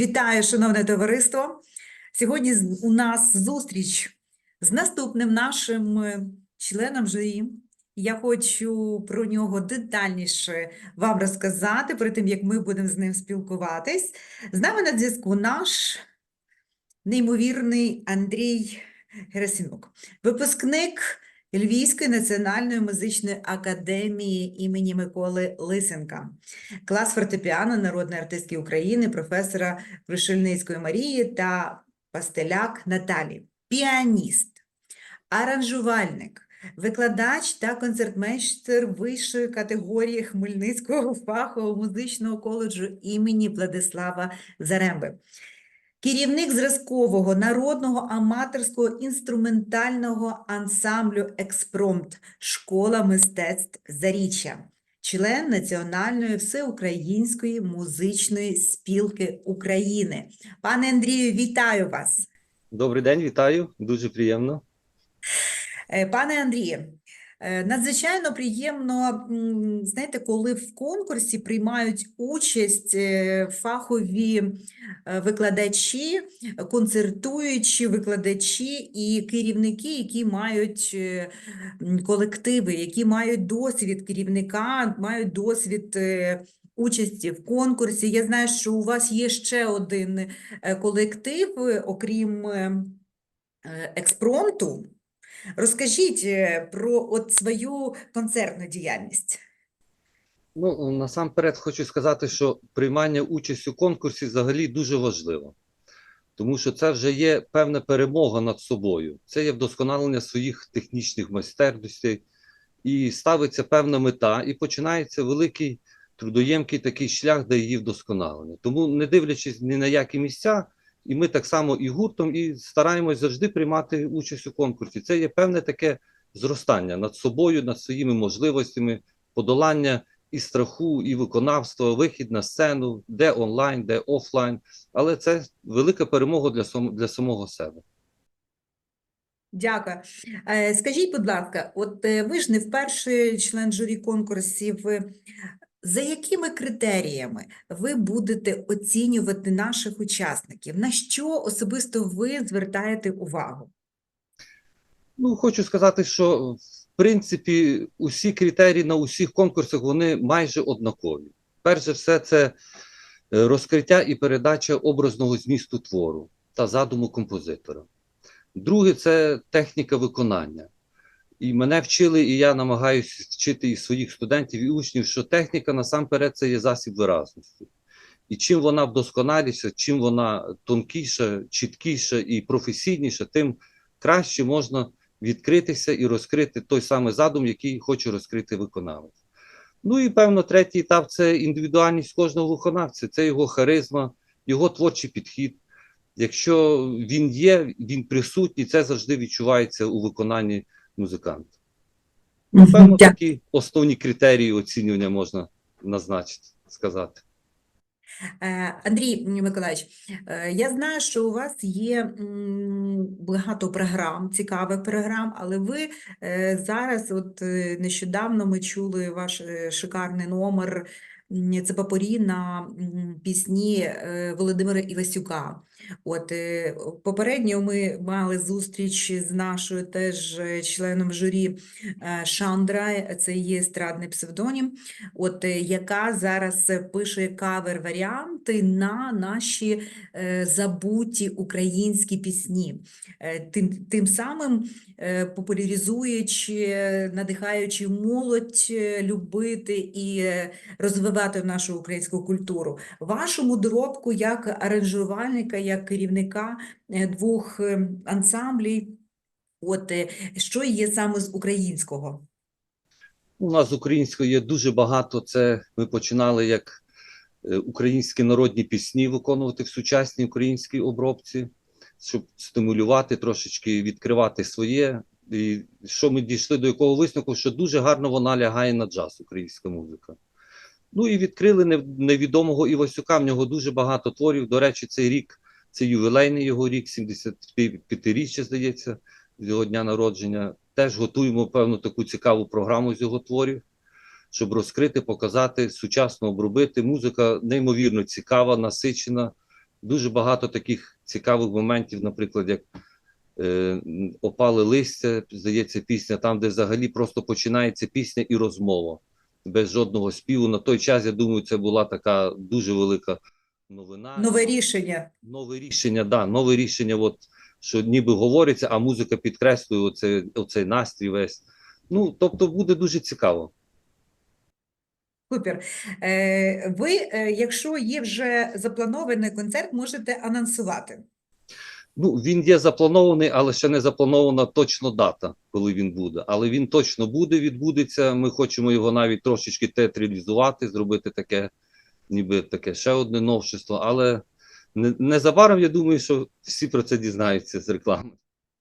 Вітаю, шановне товариство. Сьогодні у нас зустріч з наступним нашим е, членом журі. Я хочу про нього детальніше вам розказати, перед тим, як ми будемо з ним спілкуватись. З нами на зв'язку наш неймовірний Андрій Герасимюк, випускник Львівської національної музичної академії імені Миколи Лисенка, клас фортепіано народної артистки України, професора Вишельницької Марії та Пастеляк Наталі, піаніст, аранжувальник, викладач та концертмейстер вищої категорії Хмельницького фахового музичного коледжу імені Владислава Заремби. Керівник зразкового народного аматорського інструментального ансамблю Експромт Школа мистецтв Заріччя, член Національної всеукраїнської музичної спілки України. Пане Андрію, вітаю вас. Добрий день, вітаю. Дуже приємно. Е, Пане Андріє, е, надзвичайно приємно, знаєте, коли в конкурсі приймають участь е, фахові е, викладачі, концертуючі викладачі і керівники, які мають е, колективи, які мають досвід керівника, мають досвід е, участі в конкурсі. Я знаю, що у вас є ще один е, колектив, е, окрім е, е, експромту. Розкажіть е, про от свою концертну діяльність. Ну, насамперед хочу сказати, що приймання участі у конкурсі взагалі дуже важливо, тому що це вже є певна перемога над собою. Це є вдосконалення своїх технічних майстерностей, і ставиться певна мета, і починається великий трудоємкий такий шлях до її вдосконалення. Тому, не дивлячись ні на які місця, і ми так само і гуртом, і стараємось завжди приймати участь у конкурсі. Це є певне таке зростання над собою, над своїми можливостями, подолання і страху, і виконавства, вихід на сцену, де онлайн, де офлайн. Але це велика перемога для, сам, для самого себе. Дякую. Е, Скажіть, будь ласка, от е, ви ж не вперше член журі конкурсів. За якими критеріями ви будете оцінювати наших учасників? На що особисто ви звертаєте увагу? Ну, хочу сказати, що в принципі усі критерії на усіх конкурсах вони майже однакові. Перш за все, це е, розкриття і передача образного змісту твору та задуму композитора. Друге це техніка виконання. І мене вчили, і я намагаюся вчити і своїх студентів і учнів, що техніка насамперед це є засіб виразності. І чим вона вдосконаліша, чим вона тонкіша, чіткіша і професійніша, тим краще можна відкритися і розкрити той самий задум, який хоче розкрити виконавець. Ну і певно, третій етап це індивідуальність кожного виконавця, це його харизма, його творчий підхід. Якщо він є, він присутній, це завжди відчувається у виконанні музиканта. Ну, певно, Дя- такі основні критерії оцінювання можна назначити, сказати. Е, Андрій Миколаївич, е, я знаю, що у вас є багато програм, цікавих програм, але ви е, зараз, от нещодавно ми чули ваш шикарний номер це попорі на пісні Володимира Івасюка. От е, попередньо ми мали зустріч з нашою теж е, членом журі е, Шандра, це є естрадний псевдонім от яка зараз пише кавер-варіанти на наші забуті українські пісні, тим, тим самим популяризуючи, надихаючи молодь любити і розвивати нашу українську культуру. Вашому доробку як аранжувальника, як керівника е, двох е, ансамблів, от е, що є саме з українського? У нас з української є дуже багато. Це ми починали як українські народні пісні виконувати в сучасній українській обробці, щоб стимулювати трошечки, відкривати своє. І що ми дійшли до якого висновку, що дуже гарно вона лягає на джаз, українська музика. Ну і відкрили невідомого Івасюка. В нього дуже багато творів. До речі, цей рік це ювілейний його рік, 75-річчя, здається, з його дня народження. Теж готуємо певну таку цікаву програму з його творів, щоб розкрити, показати, сучасно обробити. Музика неймовірно цікава, насичена. дуже багато таких цікавих моментів, наприклад, як е, опали листя, здається, пісня, там, де взагалі просто починається пісня і розмова без жодного співу. На той час, я думаю, це була така дуже велика новина. Нове рішення. Нове рішення, да, нове рішення, от, що ніби говориться, а музика підкреслює оцей, оцей настрій весь. Ну, тобто буде дуже цікаво. Супер. Е, Ви, е, якщо є вже запланований концерт, можете анонсувати. Ну, він є запланований, але ще не запланована точно дата, коли він буде. Але він точно буде, відбудеться. Ми хочемо його навіть трошечки театралізувати, зробити таке, ніби таке ще одне новшество. Але не- незабаром я думаю, що всі про це дізнаються з реклами.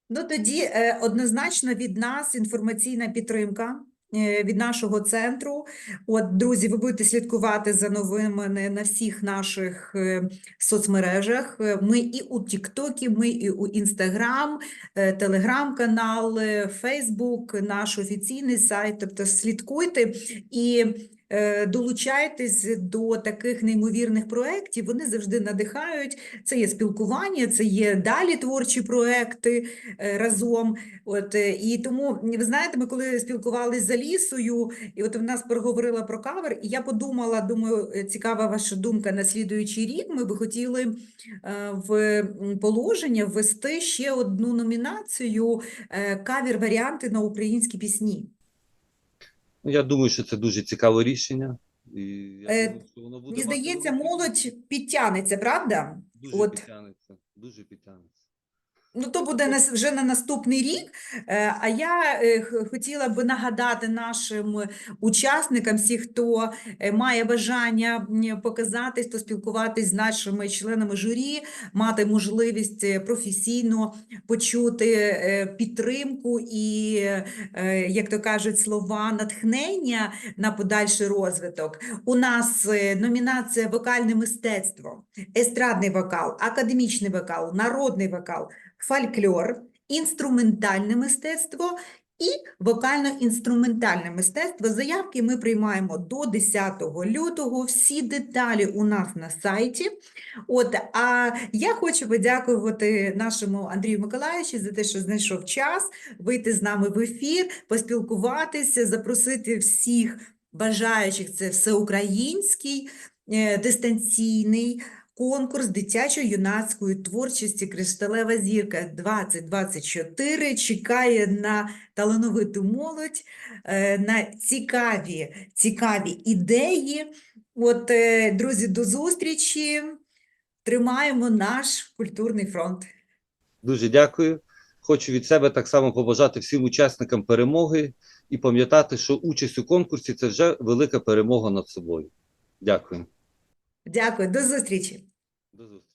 Ну тоді е, однозначно від нас інформаційна підтримка е, від нашого центру. От, друзі, ви будете слідкувати за новинами на всіх наших е, соцмережах. Ми і у Тіктокі, ми і у Інстаграм, Телеграм-канал, Фейсбук, наш офіційний сайт. Тобто слідкуйте і долучайтесь до таких неймовірних проєктів. Вони завжди надихають. Це є спілкування, це є далі творчі проекти е, разом. От, е, і тому, ви знаєте, ми коли спілкувалися з Алісою, і от вона проговорила про кавер, і я подумала, думаю, е, цікава ваша думка на слідуючий рік. Ми би хотіли е, в положення ввести ще одну номінацію е, кавер-варіанти на українські пісні. Ну, Я думаю, що це дуже цікаве рішення. І я Е, думаю, що воно буде Мені здається, мати- молодь підтягнеться, правда? Дуже От. підтягнеться, дуже підтягнеться. Ну, то буде вже на наступний рік. Е, А я е, хотіла би нагадати нашим учасникам, всі, хто е, має бажання показатись, то спілкуватись з нашими членами журі, мати можливість професійно почути підтримку і, як то кажуть, слова натхнення на подальший розвиток. У нас номінація вокальне мистецтво, естрадний вокал, академічний вокал, народний вокал фольклор, інструментальне мистецтво і вокально-інструментальне мистецтво. Заявки ми приймаємо до 10 лютого. Всі деталі у нас на сайті. От, а я хочу подякувати нашому Андрію Миколаївичу за те, що знайшов час вийти з нами в ефір, поспілкуватися, запросити всіх бажаючих. Це всеукраїнський, е, дистанційний Конкурс дитячо-юнацької творчості Кришталева зірка 2024 чекає на талановиту молодь, е, на цікаві, цікаві ідеї. От, е, друзі, до зустрічі. Тримаємо наш культурний фронт. Дуже дякую. Хочу від себе так само побажати всім учасникам перемоги і пам'ятати, що участь у конкурсі це вже велика перемога над собою. Дякую. Дякую, до зустрічі. До зустрічі.